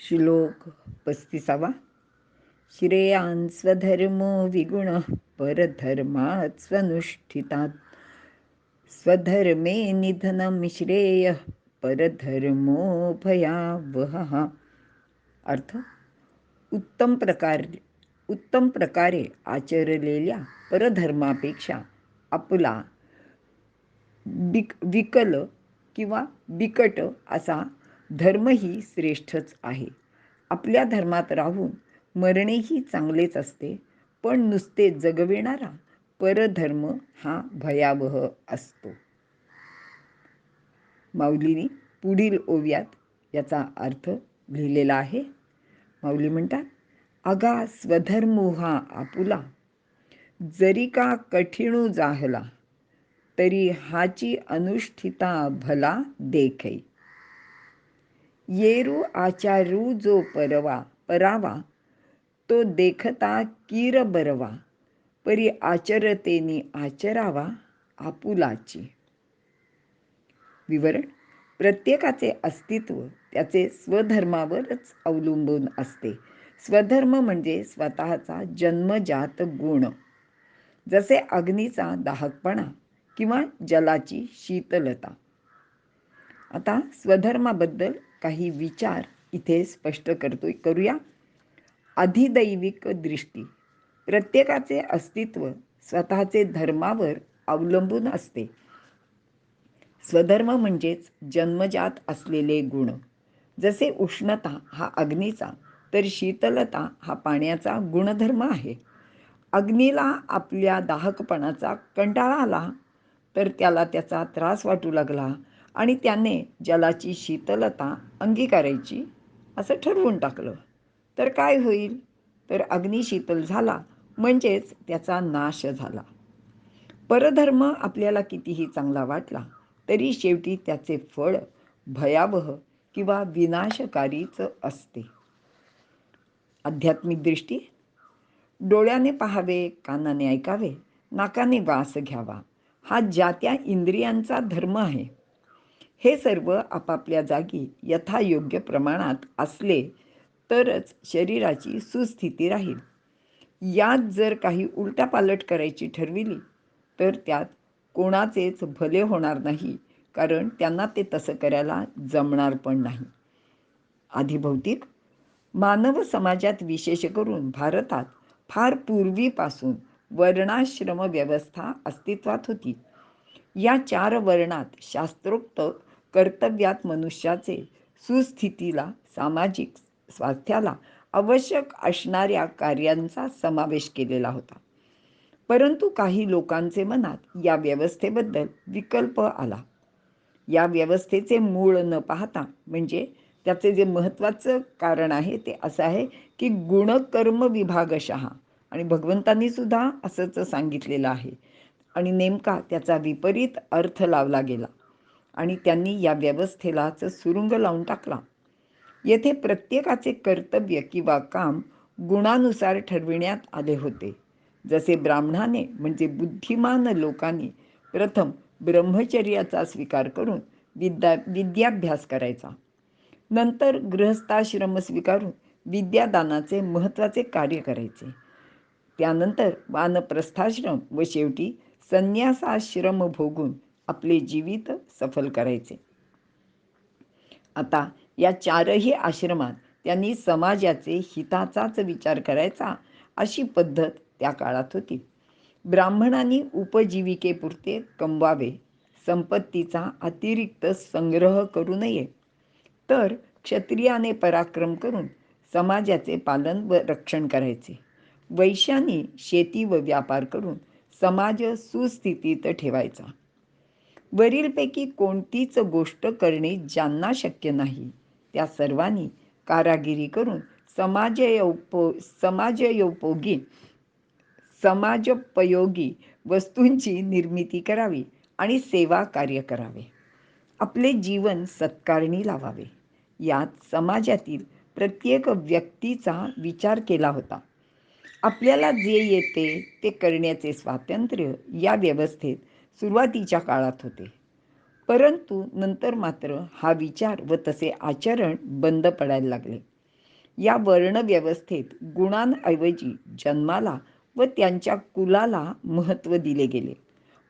श्लोक पस्तीसावा. श्रेयान स्वधर्मो विगुणः परधर्मात् स्वनुष्ठितात्. स्वधर्मे निधनं श्रेयः परधर्मो भयावहः. अर्थ उत्तम प्रकार उत्तम प्रकारे आचरलेल्या परधर्मापेक्षा आपला बिक विकल किंवा बिकट असा धर्म ही श्रेष्ठच आहे. आपल्या धर्मात राहून मरणेही चांगलेच असते पण नुसते जगविणारा परधर्म हा भयावह असतो. माऊलीने पुढील ओव्यात याचा अर्थ लिहिलेला आहे. माऊली म्हणतात अगा स्वधर्मो हा आपुला जरी का कठीणू जाहला तरी हाची अनुष्ठिता भला देखै येरू आचारू जो परवा परावा तो देखता कीर बरवा परी आचरतेनी आचरावा आपुलाची. विवरण प्रत्येकाचे अस्तित्व त्याचे स्वधर्मावरच अवलंबून असते. स्वधर्म म्हणजे स्वतःचा जन्मजात गुण. जसे अग्नीचा दाहकपणा किंवा जलाची शीतलता. आता स्वधर्माबद्दल काही विचार इथे स्पष्ट करतोय. करूया. अधिदैविक दृष्टी. प्रत्येकाचे अस्तित्व स्वतःचे धर्मावर अवलंबून असते. स्वधर्म म्हणजेच जन्मजात असलेले गुण. जसे उष्णता हा अग्नीचा तर शीतलता हा पाण्याचा गुणधर्म आहे. अग्नीला आपल्या दाहकपणाचा कंटाळा आला तर त्याला त्याचा त्रास वाटू लागला आणि त्याने जलाची शीतलता अंगीकारायची असं ठरवून टाकलं. तर काय होईल? तर अग्नी शीतल झाला म्हणजेच त्याचा नाश झाला. परधर्म आपल्याला कितीही चांगला वाटला तरी शेवटी त्याचे फळ भयावह किंवा विनाशकारीच असते. आध्यात्मिक दृष्टी? डोळ्याने पाहावे कानाने ऐकावे नाकाने वास घ्यावा हा ज्या त्या इंद्रियांचा धर्म आहे. हे सर्व आपापल्या जागी यथायोग्य प्रमाणात असले तरच शरीराची सुस्थिती राहील. यात जर काही उलटापालट करायची ठरविली तर त्यात कोणाचेच भले होणार नाही कारण त्यांना ते तसं करायला जमणार पण नाही. आधिभौतिक मानव समाजात विशेष करून भारतात फार पूर्वीपासून वर्णाश्रम व्यवस्था अस्तित्वात होती. या चार वर्णात शास्त्रोक्त कर्तव्यात मनुष्याचे सुस्थितीला सामाजिक स्वास्थ्याला आवश्यक असणाऱ्या कार्यांचा समावेश केलेला होता. परंतु काही लोकांचे मनात या व्यवस्थेबद्दल विकल्प आला. या व्यवस्थेचे मूळ न पाहता म्हणजे त्याचे जे महत्त्वाचं कारण आहे ते असं आहे की गुणकर्म विभागशहा आणि भगवंतांनी सुद्धा असंच सांगितलेलं आहे. आणि नेमका त्याचा विपरीत अर्थ लावला गेला. आणि त्यांनी या व्यवस्थेलाच सुरुंग लावून टाकला. येथे प्रत्येकाचे कर्तव्य किंवा काम गुणानुसार ठरविण्यात आले होते. जसे ब्राह्मणाने म्हणजे बुद्धिमान लोकांनी प्रथम ब्रह्मचर्याचा स्वीकार करून विद्या विद्याभ्यास करायचा. नंतर गृहस्थाश्रम स्वीकारून विद्यादानाचे महत्त्वाचे कार्य करायचे. त्यानंतर वानप्रस्थाश्रम व शेवटी संन्यासाश्रम भोगून आपले जीवित सफल करायचे. आता या चारही आश्रमात त्यांनी समाजाचे हिताचाच विचार करायचा अशी पद्धत त्या काळात होती. ब्राह्मणांनी उपजीविकेपुरते कमवावे संपत्तीचा अतिरिक्त संग्रह करू नये. तर क्षत्रियाने पराक्रम करून समाजाचे पालन व रक्षण करायचे. वैश्यांनी शेती व व्यापार करून समाज सुस्थितीत ठेवायचा. वरीलपैकी कोणतीच गोष्ट करणे ज्यांना शक्य नाही त्या सर्वांनी कारागिरी करून समाजयोपो समाजयोपयोगी समाजोपयोगी वस्तूंची निर्मिती करावी आणि सेवा कार्य करावे. आपले जीवन सत्कारणी लावावे. यात समाजातील प्रत्येक व्यक्तीचा विचार केला होता. आपल्याला जे येते ते करण्याचे स्वातंत्र्य या व्यवस्थेत सुरुवातीच्या काळात होते. परंतु नंतर मात्र हा विचार व तसे आचरण बंद पडायला लागले. या वर्णव्यवस्थेत गुणांऐवजी जन्माला व त्यांच्या कुलाला महत्त्व दिले गेले.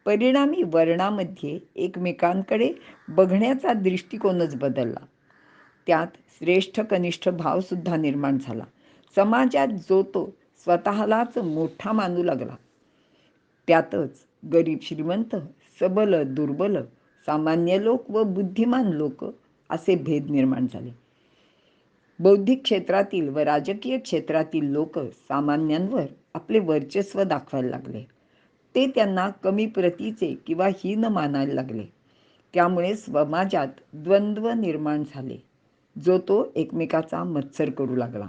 परिणामी वर्णामध्ये एकमेकांकडे बघण्याचा दृष्टिकोनच बदलला. त्यात श्रेष्ठ कनिष्ठ भावसुद्धा निर्माण झाला. समाजात जो तो स्वतःलाच मोठा मानू लागला. त्यातच गरीब श्रीमंत सबल दुर्बल सामान्य लोक व बुद्धिमान लोक असे भेद निर्माण झाले. बौद्धिक क्षेत्रातील व राजकीय क्षेत्रातील लोक सामान्यांवर आपले वर्चस्व दाखवायला लागले. ते त्यांना कमी प्रतीचे किंवा हीन मानायला लागले. त्यामुळे समाजात द्वंद्व निर्माण झाले. जो तो एकमेकाचा मत्सर करू लागला.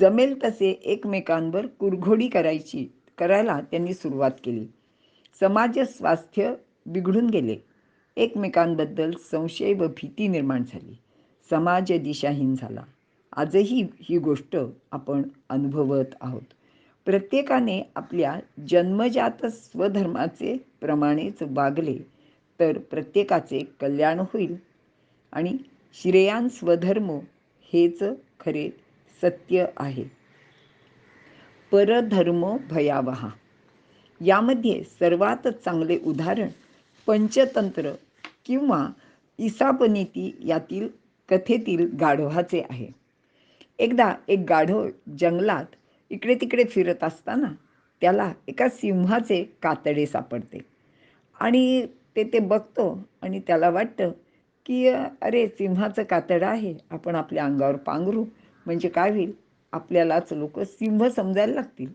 जमेल तसे एकमेकांवर कुरघोडी करायची करायला त्यांनी सुरुवात केली. समाज स्वास्थ्य बिघडून गेले. एकमेकांबद्दल संशय व भीती निर्माण झाली. समाज दिशाहीन झाला. आजही ही गोष्ट आपण अनुभवत आहोत. प्रत्येकाने आपल्या जन्मजात स्वधर्माचे प्रमाणेच वागले तर प्रत्येकाचे कल्याण होईल. आणि श्रेयान स्वधर्म हेच खरे सत्य आहे. परधर्म भयावहा. यामध्ये सर्वात चांगले उदाहरण पंचतंत्र किंवा इसापनीती यातील कथेतील गाढवाचे आहे. एकदा एक गाढव जंगलात इकडे तिकडे फिरत असताना त्याला एका सिंहाचे कातडे सापडते आणि ते ते बघतो आणि त्याला वाटतं की अरे सिंहाचं कातडं आहे आपण आपल्या अंगावर पांघरू म्हणजे काय होईल? आपल्यालाच लोक सिंह समजायला लागतील.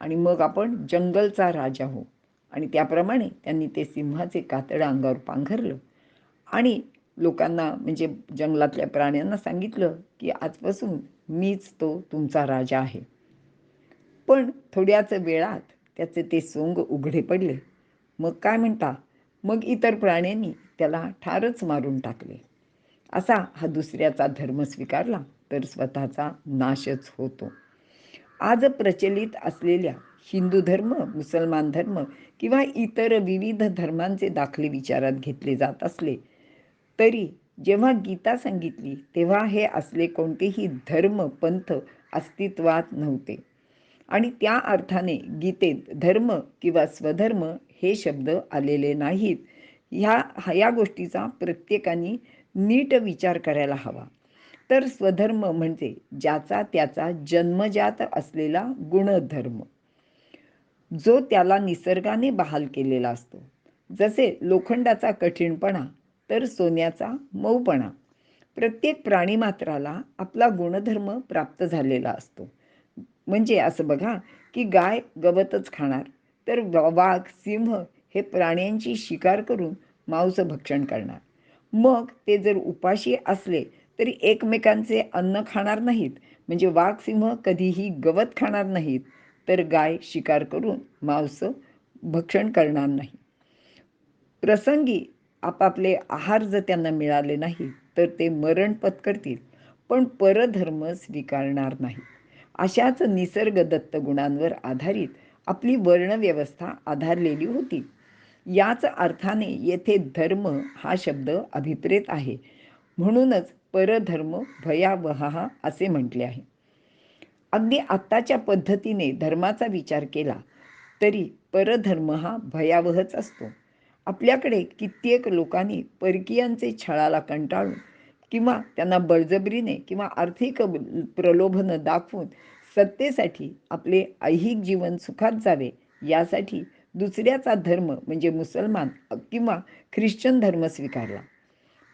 आणि मग आपण जंगलचा राजा हो आणि त्याप्रमाणे त्यांनी ते सिंहाचे कातडं अंगावर पांघरलं. आणि लोकांना म्हणजे जंगलातल्या प्राण्यांना सांगितलं की आजपासून मीच तो तुमचा राजा आहे. पण थोड्याच वेळात त्याचे ते सोंग उघडे पडले. मग काय म्हणता? मग इतर प्राण्यांनी त्याला ठारच मारून टाकले. असा हा दुसऱ्याचा धर्म स्वीकारला तर स्वतःचा नाशच होतो. आज प्रचलित असलेल्या हिंदू धर्म मुसलमान धर्म किंवा इतर विविध धर्मांचे दाखले विचारात घेतले जात असले तरी जेव्हा गीता सांगितली तेव्हा हे असले कोणतेही धर्म पंथ अस्तित्वात नव्हते. आणि त्या अर्थाने गीतेत धर्म किंवा स्वधर्म हे शब्द आलेले नाहीत. ह्या ह्या गोष्टीचा प्रत्येकाने नीट विचार करायला हवा. तर स्वधर्म म्हणजे ज्याचा त्याचा जन्मजात असलेला गुणधर्म. जो त्याला निसर्गाने बहाल केलेला असतो. जसे लोखंडाचा कठीणपणा तर सोन्याचा मऊपणा. प्रत्येक प्राणीमात्राला आपला गुणधर्म प्राप्त झालेला असतो. म्हणजे असं बघा की गाय गवतच खाणार तर वाघ सिंह हे प्राण्यांची शिकार करून मांस भक्षण करणार. मग ते जर उपाशी असले तरी एकमेकांचे अन्न खाणार नाहीत. म्हणजे वाघसिंह कधीही गवत खाणार नाहीत. तर गाय शिकार करून मांस भक्षण करणार नाही. प्रसंगी आपापले आहार जर त्यांना मिळाले नाही तर ते मरण पत्करतील. पण परधर्म स्वीकारणार नाही. अशाच निसर्गदत्त गुणांवर आधारित आपली वर्णव्यवस्था आधारलेली होती. याच अर्थाने येथे धर्म हा शब्द अभिप्रेत आहे. म्हणूनच परधर्म भयावहा असे म्हटले आहे. अगदी आत्ताच्या पद्धतीने धर्माचा विचार केला तरी परधर्म हा भयावहच असतो. आपल्याकडे कित्येक लोकांनी परकीयांचे छळाला कंटाळून किंवा त्यांना बळजबरीने किंवा आर्थिक प्रलोभनं दाखवून सत्तेसाठी आपले ऐहिक जीवन सुखात जावे यासाठी दुसऱ्याचा धर्म म्हणजे मुसलमान किंवा ख्रिश्चन धर्म स्वीकारला.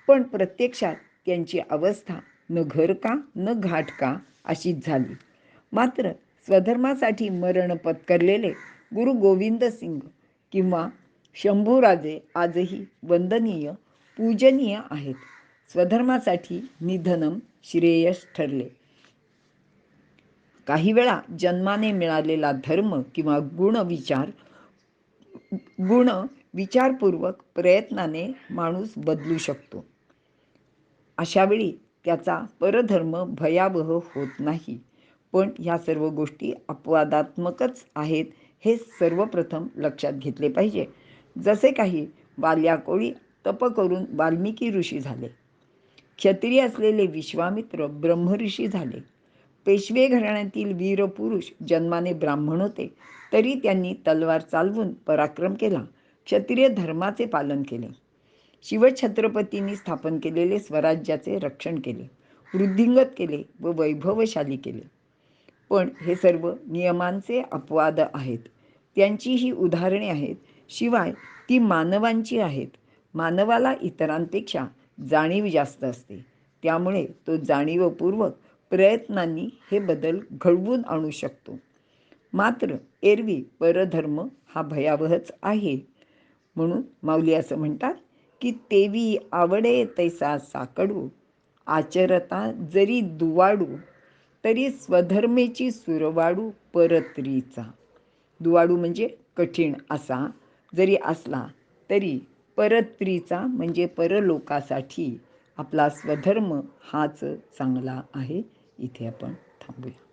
पण प्रत्यक्षात त्यांची अवस्था न घर का न घाट का अशीच झाली. मात्र स्वधर्मासाठी मरण पत्करलेले गुरु गोविंद सिंग किंवा शंभूराजे आजही वंदनीय पूजनीय आहेत. स्वधर्मासाठी निधनम श्रेयस ठरले. काही वेळा जन्माने मिळालेला धर्म किंवा गुण विचार गुण विचारपूर्वक प्रयत्नाने माणूस बदलू शकतो. अशावेळी त्याचा परधर्म भयावह होत नाही. पण ह्या सर्व गोष्टी अपवादात्मकच आहेत हे सर्वप्रथम लक्षात घेतले पाहिजे. जसे काही बाल्याकोळी तप करून वाल्मिकी ऋषी झाले. क्षत्रिय असलेले विश्वामित्र ब्रह्मऋषी झाले. पेशवे घराण्यातील वीरपुरुष जन्माने ब्राह्मण होते तरी त्यांनी तलवार चालवून पराक्रम केला. क्षत्रिय धर्माचे पालन केले. शिवछत्रपतींनी स्थापन केलेले स्वराज्याचे रक्षण केले वृद्धिंगत केले व वैभवशाली केले. पण हे सर्व नियमांचे अपवाद आहेत. त्यांची ही उदाहरणे आहेत. शिवाय ती मानवांची आहेत. मानवाला इतरांपेक्षा जाणीव जास्त असते. त्यामुळे तो जाणीवपूर्वक प्रयत्नांनी हे बदल घडवून आणू शकतो. मात्र एरवी परधर्म हा भयावहच आहे. म्हणून माऊली असं म्हणतात की तेवी आवडे तैसा साकडू. आचरता जरी दुवाडू तरी स्वधर्मेची सुरवाडू परत्रीचा. दुवाडू म्हणजे कठीण असा जरी असला तरी परत्रीचा म्हणजे परलोकासाठी आपला स्वधर्म हाच चांगला आहे. इथे आपण थांबूया.